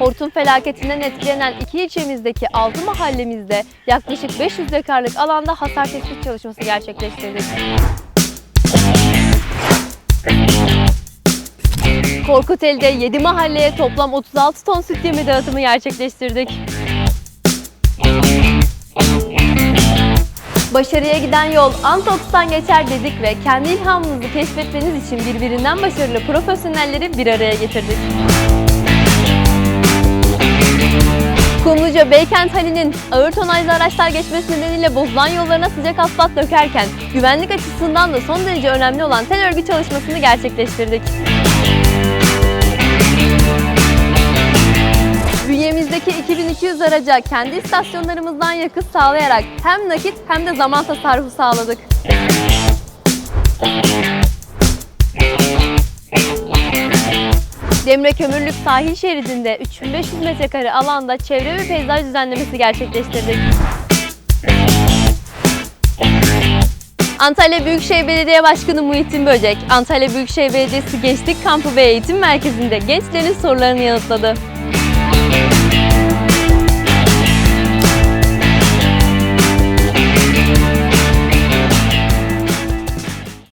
Hortum felaketinden etkilenen iki ilçemizdeki 6 mahallemizde yaklaşık 500 dekarlık alanda hasar tespit çalışması gerçekleştirdik. Korkuteli'de 7 mahalleye toplam 36 ton süt yemi dağıtımı gerçekleştirdik. Başarıya giden yol Antops'tan geçer dedik ve kendi ilhamınızı keşfetmeniz için birbirinden başarılı profesyonelleri bir araya getirdik. Kumluca Beykent Hali'nin ağır tonajlı araçlar geçmesi nedeniyle bozulan yollarına sıcak asfalt dökerken güvenlik açısından da son derece önemli olan tel örgü çalışmasını gerçekleştirdik. Bünyemizdeki 2200 araca kendi istasyonlarımızdan yakıt sağlayarak hem nakit hem de zaman tasarrufu sağladık. Demre Kömürlük sahil şeridinde 3500 metrekare alanda çevre ve peyzaj düzenlemesi gerçekleştirdik. Antalya Büyükşehir Belediye Başkanı Muhittin Böcek, Antalya Büyükşehir Belediyesi Gençlik Kampı ve Eğitim Merkezi'nde gençlerin sorularını yanıtladı.